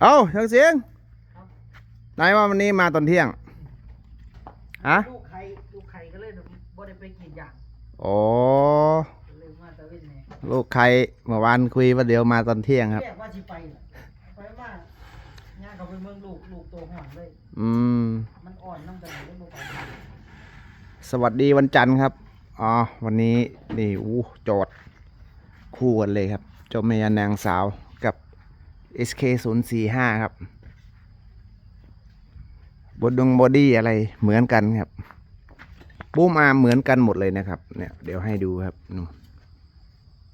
เอ้าช่างเสียงนายว่าวันนี้มาตอนเที่ยงฮะลูกไข่ลูกไข่ก็เลยบ่ได้ไปกินอย่างอ๋อก็เลยมาตะเวนแหน่ลูกใครเมื่อวานคุยว่าเดี๋ยวมาตอนเที่ยงครับแยกว่าสิไปน่ะไปมาย่างเขาไปเมืองลูกลูกตัวห่อนเลย อืม มันอ่อนน้ำกันเลยบ่ไปสวัสดีวันจันทร์ครับ อ๋อ วันนี้นี่อู้จอดคู่กันเลยครับ เจ้าแม่นางสาวกับ SK 0 4 5ครับบดดงบอดี้อะไรเหมือนกันครับบูมอาร์เหมือนกันหมดเลยนะครับ เนี่ย เดี๋ยวให้ดูครับนู่น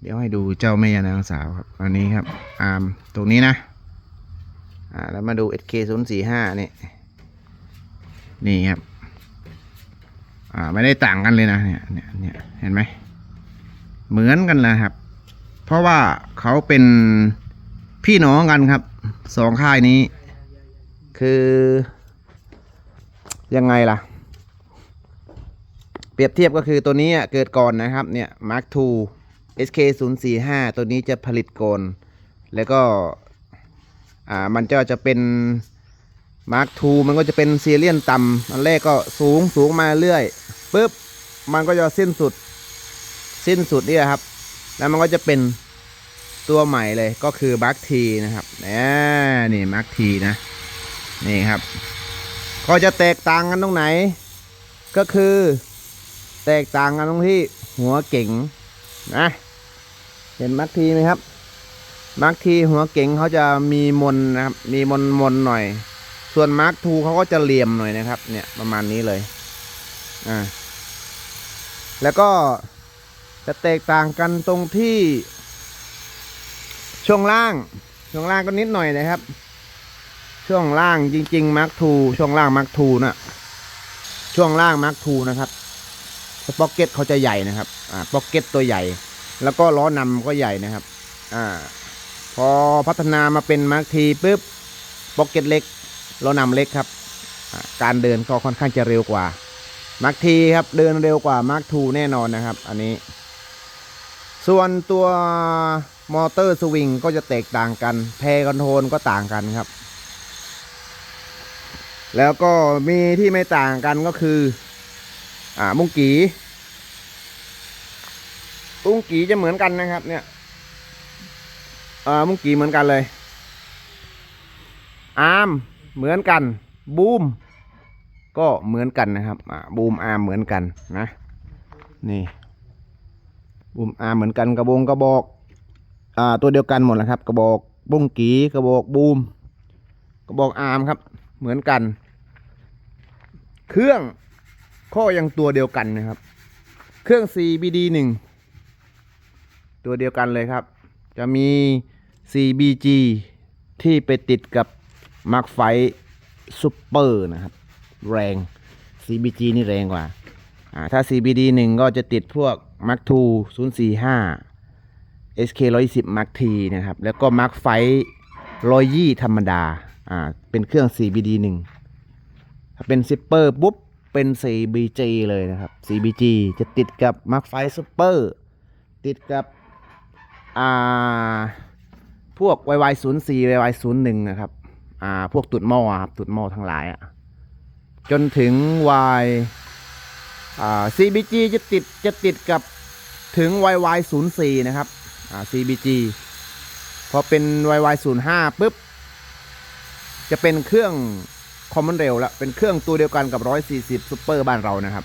เดี๋ยวให้ดูเจ้าแม่นางสาวครับ อันนี้ครับ อาร์มตรงนี้นะ อ่า แล้วมาดู SK 0 4 5นี่ นี่ครับ อ่า ไม่ได้ต่างกันเลยนะ เนี่ย เนี่ยเนี่ยเห็นไหม เหมือนกันเลยครับ เพราะว่าเขาเป็น พี่น้องกันครับสองค่ายนี้ คือ ยังไงล่ะ เปรียบเทียบก็คือตัวนี้เกิดก่อนนะครับ เนี่ย Mark II SK 0 4 5ตัวนี้จะผลิตก่อนแล้วก็ อ่า มันจะจะเป็นมาร์คทูมันก็จะเป็นซีเรียนต่ำอันแรกก็สูงสูงมาเรื่อยปุ๊บ มันก็จะสิ้นสุด สิ้นสุดนี่ยครับ แล้วมันก็จะเป็น ตัวใหม่เลยก็คือมาร์คทีนะครับนี่มาร์คทีนะนี่ครับ ก็จะแตกต่างกันตรงไหน ก็คือแตกต่างกันตรงที่หัวเก่งนะเห็นมาร์คทีไหมครับมาร์คทีหัวเก่งเขาจะมีมนนะครับ มีมนมนหน่อย ส่วนมาร์คทูเขาก็จะเหลี่ยมหน่อยนะครับ เนี่ยประมาณนี้เลย อ่า แล้วก็จะแตกต่างกันตรงที่ ช่วงล่าง ช่วงล่างก็นิดหน่อยนะครับ ช่วงล่างจริง ๆมาร์คทูช่วงล่างมาร์คทูนะช่วงล่างมาร์คทูนะครับพ็อกเก็ตเขาจะใหญ่นะครับ อ่าพ็อกเก็ตตัวใหญ่ แล้วก็ล้อนำก็ใหญ่นะครับ อ่า พอพัฒนามาเป็นมาร์คทีปุ๊บพ็อกเก็ตเล็กเรานำเล็กครับ การเดินก็ค่อนข้างจะเร็วกว่า มาร์คทีครับ เดินเร็วกว่ามาร์คทูแน่นอนนะครับ อันนี้ ส่วนตัว มอเตอร์สวิงก็จะแตกต่างกันแพรคอนโทรลก็ต่างกันครับ แล้วก็มีที่ไม่ต่างกันก็คือ อ่ามุงกีมุงกีจะเหมือนกันนะครับ เนี่ยอ่ามุงกีเหมือนกันเลยอาร์มเหมือนกันบูมก็เหมือนกันนะครับอ่าบูมอาร์มเหมือนกันนะ นี่บูมอาร์มเหมือนกันกระบงกระบอก อ่าตัวเดียวกันหมดแหละครับ กระบอกบุ้งกีกระบอกบูม กระบอกอาร์มครับ เหมือนกัน เครื่องข้อยังตัวเดียวกันนะครับ เครื่อง CBD 1ตัวเดียวกันเลยครับ จะมี CBG ที่ไปติดกับมาร์คไฟซูเปอร์นะครับ แรง CBG นี่แรงกว่าอ่า ถ้า CBD 1ก็จะติดพวก Mark 2 045 SK 110 Mark T นะครับ แล้วก็ Mark ไฟ120ธรรมดา อ่า เป็นเครื่อง CBD 1ถ้าเป็นซิปเปอร์ปุ๊บ เป็น CBG เลยนะครับ CBG จะติดกับ Mark ไฟ Super ติดกับ อ่า พวก YY 0 4 YY 0 1 นะครับ อ่า พวกตุดหม้อครับ ตุดหม้อทั้งหลายอะ่ะ จนถึง Y อ่า CBG จะติด จะติดกับถึง YY 0 4 นะครับ CBG พอเป็น YY 0 5 ปุ๊บ จะเป็นเครื่องคอมมอนเรลล้วเป็นเครื่องตัวเดียวกันกับ 140 Super บ้านเรานะครับ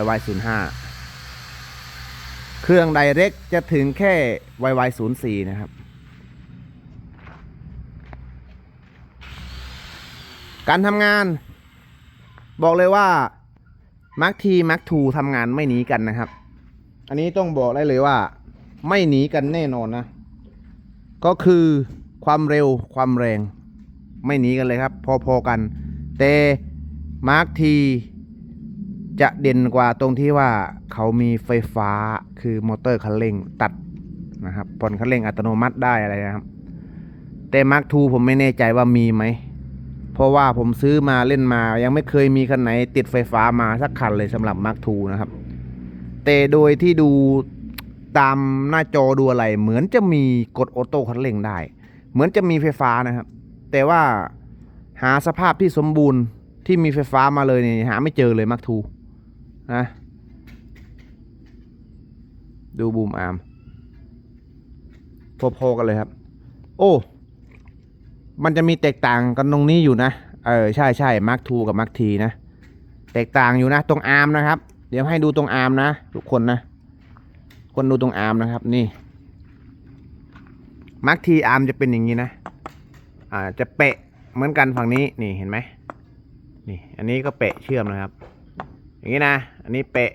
YY 0 5 เครื่อง Direct จะถึงแค่ YY 0 4 นะครับ การทำงาน บอกเลยว่ามาร์คทีมาร์คทูทำงานไม่หนีกันนะครับ อันนี้ต้องบอกได้เลยว่า ไม่หนีกันแน่นอนนะ ก็คือความเร็วความแรง ไม่หนีกันเลยครับ พอๆกัน แต่มาร์คทีจะเด่นกว่าตรงที่ว่าเขามีไฟฟ้าคือมอเตอร์คันเร่งตัดนะครับผ่อนคันเร่งอัตโนมัติได้อะไรนะครับ แต่มาร์คทูผมไม่แน่ใจว่ามีไหม เพราะว่าผมซื้อมาเล่นมายังไม่เคยมีคันไหนติดไฟฟ้ามาสักคันเลยสำหรับมาร์คทูนะครับ แต่โดยที่ดู ตามหน้าจอดูอะไร เหมือนจะมีกดออโต้คันเร่งได้ เหมือนจะมีไฟฟ้านะครับ แต่ว่าหาสภาพที่สมบูรณ์ที่มีไฟฟ้ามาเลยเนี่ยหาไม่เจอเลยมักทูนะดูบูมอาร์มพอๆกันเลยครับ โอ้ มันจะมีแตกต่างกันตรงนี้อยู่นะ เออใช่ใช่มาร์คทูกับมาร์คทีนะ แตกต่างอยู่นะ ตรงอาร์มนะครับ เดี๋ยวให้ดูตรงอาร์มนะ ทุกคนนะ คนดูตรงอาร์มนะครับ นี่มาร์คทีอาร์มจะเป็นอย่างนี้นะ อ่าจะเปะเหมือนกันฝั่งนี้นี่เห็นไหมนี่ อันนี้ก็เปะเชื่อมนะครับ อย่างนี้นะ อันนี้เปะ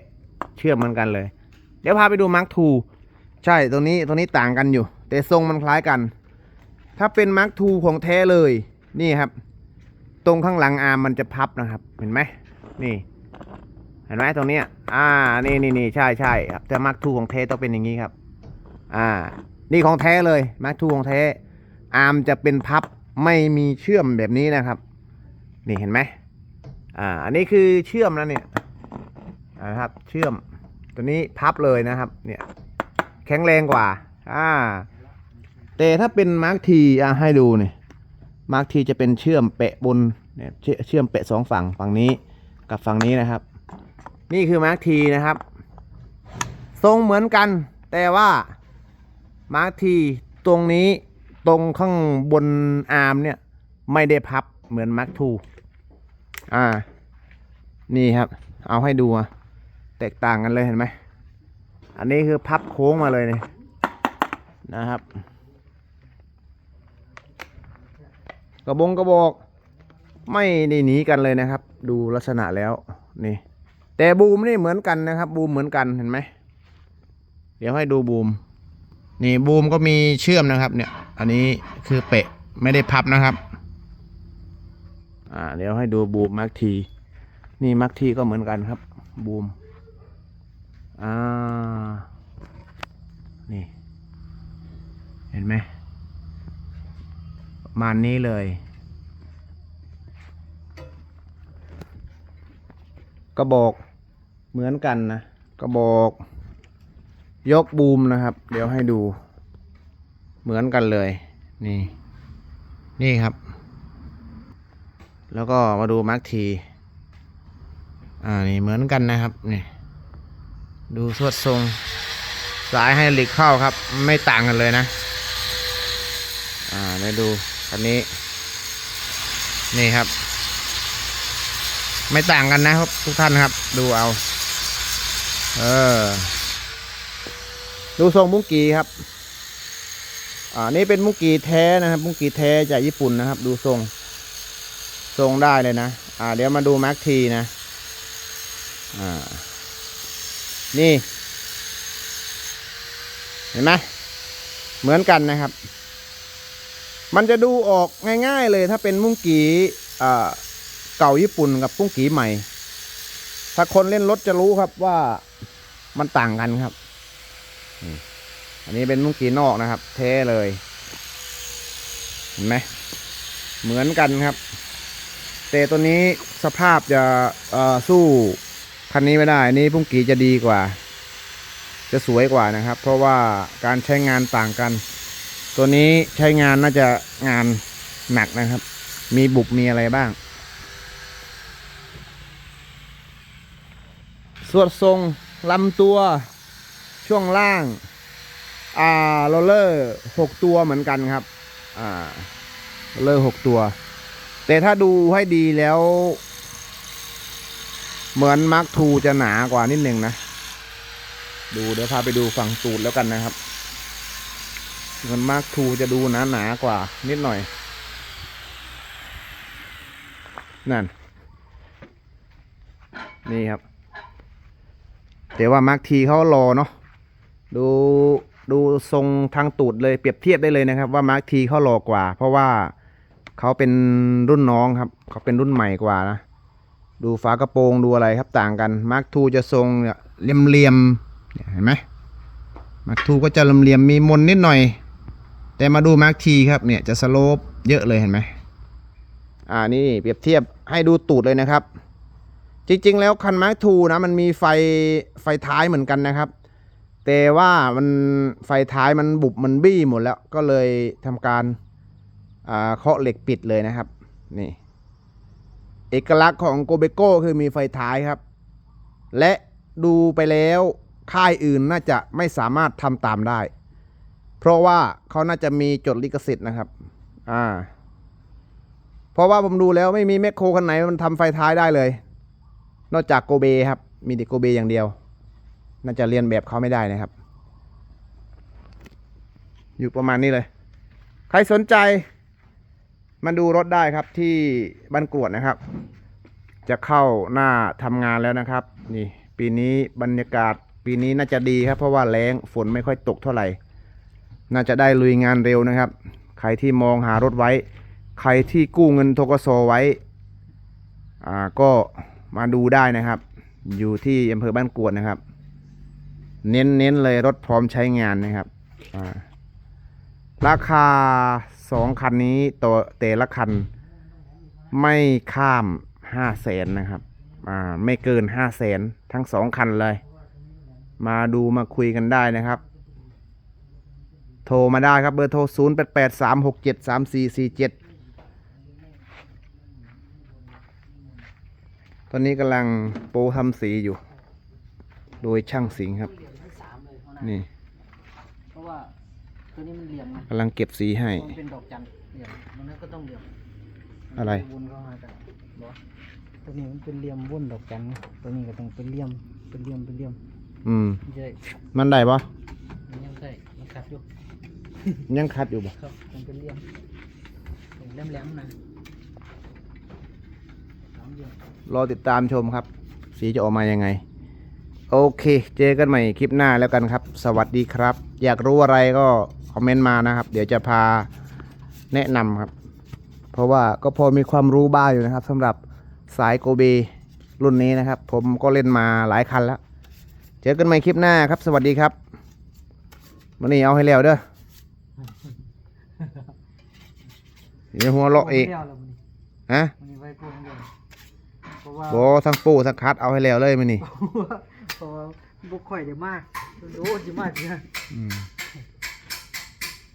เชื่อมเหมือนกันเลย เดี๋ยวพาไปดูมาร์คทูใช่ตรงนี้ตรงนี้ต่างกันอยู่ แต่ทรงมันคล้ายกัน ถ้าเป็นมาร์คทูของแท้เลย นี่ครับ ตรงข้างหลังอาร์มมันจะพับนะครับ เห็นไหมนี่ เห็นไหมตรงเนี้ยอ่า นี่นี่นี่ใช่ใช่ครับแต่มาร์คทูของแท้ต้องเป็นอย่างนี้ครับ อ่า นี่ของแท้เลยมาร์คทูของแท้ อาร์มจะเป็นพับไม่มีเชื่อมแบบนี้นะครับ นี่เห็นไหมอ่า อันนี้คือเชื่อมนะเนี่ยนะครับ เชื่อม ตัวนี้พับเลยนะครับ เนี่ย แข็งแรงกว่า อ่า แต่ถ้าเป็นมาร์คทีอะให้ดูเนี่ยมาร์คทีจะเป็นเชื่อมเปะบนเนี่ยเชื่อเชื่อมเปะสองฝั่งฝั่งนี้กับฝั่งนี้นะครับ นี่คือมาร์คทีนะครับ ทรงเหมือนกัน แต่ว่ามาร์คทีตรงนี้ตรงข้างบนอาร์มเนี่ย ไม่ได้พับเหมือนมาร์คทูอ่า นี่ครับ เอาให้ดูแตกต่างกันเลยเห็นไหม อันนี้คือพับโค้งมาเลยเนี่ยนะครับ กระบงกระบอกไม่ได้หนีกันเลยนะครับ ดูลักษณะแล้วนี่ แต่บูมนี่เหมือนกันนะครับ บูมเหมือนกันเห็นไหมเดี๋ยวให้ดูบูม นี่บูมก็มีเชื่อมนะครับ เนี่ย อันนี้คือเปะไม่ได้พับนะครับ อ่า เดี๋ยวให้ดูบูมมาร์คที นี่มาร์คทีก็เหมือนกันครับ บูม อ่า นี่ เห็นไหมประมาณนี้เลย กระบอกเหมือนกันนะกระบอก ยกบูมนะครับ เดี๋ยวให้ดู เหมือนกันเลย นี่ นี่ครับ แล้วก็มาดูมาร์คทีอ่านี่เหมือนกันนะครับนี่ดูสวดทรง สายให้หล็กเข้าครับ ไม่ต่างกันเลยนะ อ่าได้ดูคันนี้ นี่ครับ ไม่ต่างกันนะครับ ทุกท่านครับ ดูเอา เออ ดูทรงมุกกีครับ อ่า นี่เป็นมุกกีแท้นะครับ มุกกีแท้จากญี่ปุ่นนะครับ ดูทรง ทรงได้เลยนะ อ่า เดี๋ยวมาดูแมาร์คทีนะ อ่า นี่ เห็นไหมเหมือนกันนะครับ มันจะดูออกง่าย ๆ เลยถ้าเป็นมุ้งกีอ่า เก่าญี่ปุ่นกับมุ้งกีใหม่ ถ้าคนเล่นรถจะรู้ครับว่ามันต่างกันครับ อันนี้เป็นมุ้งกีนอกนะครับเทเลย เห็นไหมเหมือนกันครับ แต่ตัวนี้สภาพจะสู้คันนี้ไม่ได้ อันนี้มุ้งกีจะดีกว่า จะสวยกว่านะครับ เพราะว่าการใช้งานต่างกัน ตัวนี้ใช้งานน่าจะงานหนักนะครับ มีบุบมีอะไรบ้าง ส่วนทรงลำตัวช่วงล่างอ่าโรลเลอร์หกตัวเหมือนกันครับอ่าโรลเลอร์หกตัว แต่ถ้าดูให้ดีแล้ว เหมือนมาร์คทูจะหนากว่านิดหนึ่งนะ ดูเดี๋ยวพาไปดูฝั่งตูดแล้วกันนะครับเงินมาร์คทูจะดูหนาหนากว่านิดหน่อย นั่น นี่ครับ แต่ว่ามาร์คทีเขารอเนาะดูดูทรงทางตูดเลยเปรียบเทียบได้เลยนะครับ ว่ามาร์คทีเขารอกว่า เพราะว่าเขาเป็นรุ่นน้องครับ เขาเป็นรุ่นใหม่กว่านะดูฝากระโปรงดูอะไรครับต่างกันมาร์คทูจะทรงเนี่ยเหลี่ยมๆเห็นไหมมาร์คทูก็จะเหลี่ยมๆมีมนนิดหน่อย แต่มาดูมาร์คทีครับเนี่ยจะสโลปเยอะเลยเห็นไหมอ่านี่เปรียบเทียบให้ดูตูดเลยนะครับ จริงๆ แล้วคันมาร์คทูนะมันมีไฟไฟท้ายเหมือนกันนะครับ แต่ว่ามันไฟท้ายมันบุบมันบี้หมดแล้วก็เลยทำการเคาะเหล็กปิดเลยนะครับนี่เอกลักษณ์ของโกเบโก้คือมีไฟท้ายครับ และดูไปแล้วค่ายอื่นน่าจะไม่สามารถทำตามได้ เพราะว่าเขาน่าจะมีจดลิขสิทธิ์นะครับอ่าเพราะว่าผมดูแล้วไม่มีแมคโครคันไหนมันทำไฟท้ายได้เลย นอกจากโกเบครับ มีแต่โกเบอย่างเดียว น่าจะเรียนแบบเขาไม่ได้นะครับ อยู่ประมาณนี้เลย ใครสนใจ มาดูรถได้ครับที่บ้านกรวดนะครับ จะเข้าหน้าทำงานแล้วนะครับ นี่ ปีนี้บรรยากาศปีนี้น่าจะดีครับ เพราะว่าแรงฝนไม่ค่อยตกเท่าไหร่ น่าจะได้ลุยงานเร็วนะครับ ใครที่มองหารถไว้ ใครที่กู้เงินทกสไว้ อ่าก็ มาดูได้นะครับ อยู่ที่อำเภอบ้านกวดนะครับ เน้นเน้นเลยรถพร้อมใช้งานนะครับราคาสองคันนี้ตัวแต่ละคัน ไม่ข้ามห้าแสนนะครับไม่เกินห้าแสนทั้งสองคันเลย มาดูมาคุยกันได้นะครับ โทรมาได้ครับเบอร์โทร 0 ตอนนี้กำลังโปรทำสีอยู่ โดยช่างสิงห์ครับ เหลี่ยมให้สามเลยเท่านั้นนี่เพราะว่าตัวนี้มันเหลี่ยมไงกำลังเก็บสีให้ มันเป็นดอกจันทร์เหลี่ยมมันนั้นก็ต้องเหลี่ยมอะไรวนเข้ามากันบอตัวนี้มันเป็นเหลี่ยมวนดอกจันทร์ตัวนี้ก็ต้องเป็นเหลี่ยมเป็นเหลี่ยมเป็นเหลี่ยมอืม มันจะได้มันได้ปะมันยังใส่มันขัดอยู่ยังคัดอยู่ปะครับมันเป็นเหลี่ยมเป็นแหลมๆนะสามเหลี่ยม รอติดตามชมครับ สีจะออกมายังไง โอเค เจอกันใหม่คลิปหน้าแล้วกันครับ สวัสดีครับ อยากรู้อะไรก็คอมเมนต์มานะครับ เดี๋ยวจะพาแนะนำครับ เพราะว่าก็พอมีความรู้บ้างอยู่นะครับสำหรับสายโกเบรุ่นนี้นะครับ ผมก็เล่นมาหลายคันแล้ว เจอกันใหม่คลิปหน้าครับ สวัสดีครับวันนี้เอาให้แล้วเด้อเดี๋ยวหัวเราะอีกเดียวแล้วมันฮะมันไว้กู เดียวเพราะว่าโบทั้งปูทั้งคัดเอาให้แล้วเลยมันนี่เพราะว่าบุกข่อยเดี๋ยวมากโดนจะมากเนี่ยอืม